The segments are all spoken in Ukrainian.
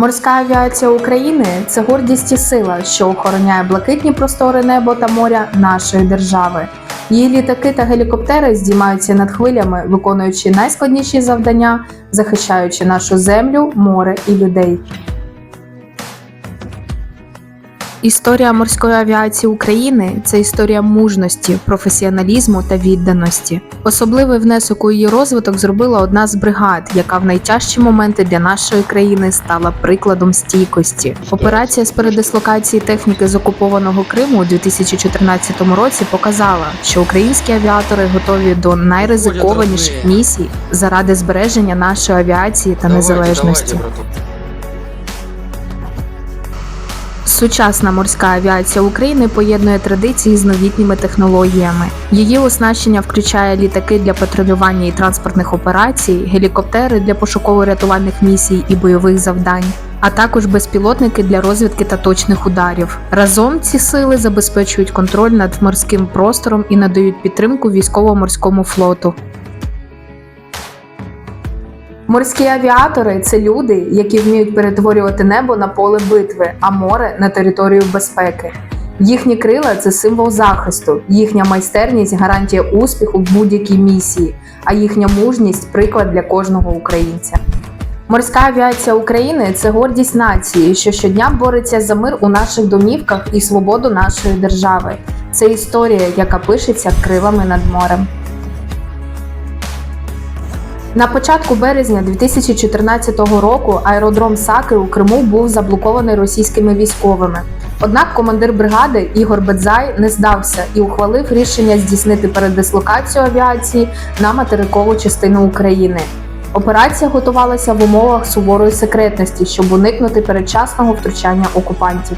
Морська авіація України це гордість і сила, що охороняє блакитні простори небо та моря нашої держави. Її літаки та гелікоптери здіймаються над хвилями, виконуючи найскладніші завдання, захищаючи нашу землю, море і людей. Історія морської авіації України це історія мужності, професіоналізму та відданості. Особливий внесок у її розвиток зробила одна з бригад, яка в найтяжчі моменти для нашої країни стала прикладом стійкості. Операція з передислокації техніки з окупованого Криму у 2014 році показала, що українські авіатори готові до найризикованіших місій заради збереження нашої авіації та незалежності. Сучасна морська авіація України поєднує традиції з новітніми технологіями. Її оснащення включає літаки для патрулювання і транспортних операцій, гелікоптери для пошуково-рятувальних місій і бойових завдань, а також безпілотники для розвідки та точних ударів. Разом ці сили забезпечують контроль над морським простором і надають підтримку військово-морському флоту. Морські авіатори це люди, які вміють перетворювати небо на поле битви, а море на територію безпеки. Їхні крила це символ захисту, їхня майстерність гарантія успіху в будь-якій місії, а їхня мужність приклад для кожного українця. Морська авіація України це гордість нації, що щодня бореться за мир у наших домівках і свободу нашої держави. Це історія, яка пишеться кривами над морем. На початку березня 2014 року аеродром Саки у Криму був заблокований російськими військовими. Однак командир бригади Ігор Бедзай не здався і ухвалив рішення здійснити передислокацію авіації на материкову частину України. Операція готувалася в умовах суворої секретності, щоб уникнути передчасного втручання окупантів.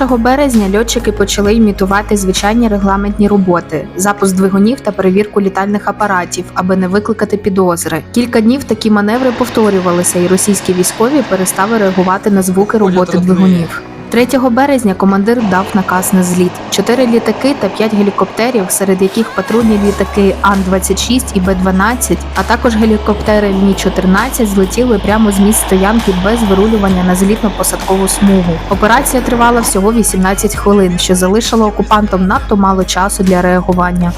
1 березня льотчики почали імітувати звичайні регламентні роботи, запуск двигунів та перевірку літальних апаратів, аби не викликати підозри. Кілька днів такі маневри повторювалися, і російські військові перестали реагувати на звуки роботи двигунів. 3 березня командир дав наказ на зліт: чотири літаки та п'ять гелікоптерів, серед яких патрульні літаки Ан-26 і Б-12, а також гелікоптери Мі-14 злетіли прямо з місць стоянки без вирулювання на злітно-посадкову смугу. Операція тривала всього 18 хвилин, що залишило окупантам надто мало часу для реагування.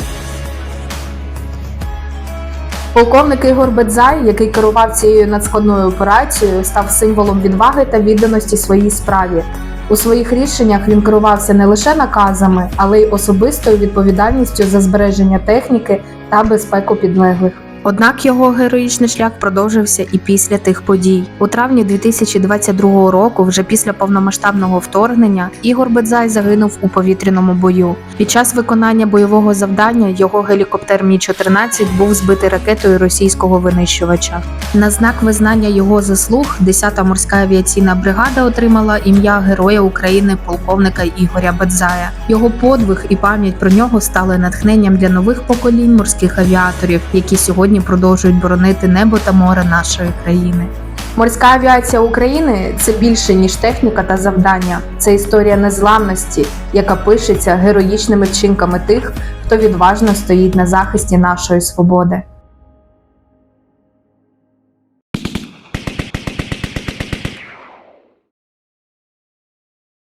Полковник Ігор Бедзай, який керував цією надскладною операцією, став символом відваги та відданості своїй справі. У своїх рішеннях він керувався не лише наказами, але й особистою відповідальністю за збереження техніки та безпеку підлеглих. Однак його героїчний шлях продовжився і після тих подій. У травні 2022 року, вже після повномасштабного вторгнення, Ігор Бедзай загинув у повітряному бою. Під час виконання бойового завдання його гелікоптер Мі-14 був збитий ракетою російського винищувача. На знак визнання його заслуг 10-та морська авіаційна бригада отримала ім'я Героя України полковника Ігоря Бедзая. Його подвиг і пам'ять про нього стали натхненням для нових поколінь морських авіаторів, які сьогодні продовжують боронити небо та море нашої країни. Морська авіація України це більше ніж техніка та завдання. Це історія незламності, яка пишеться героїчними вчинками тих, хто відважно стоїть на захисті нашої свободи.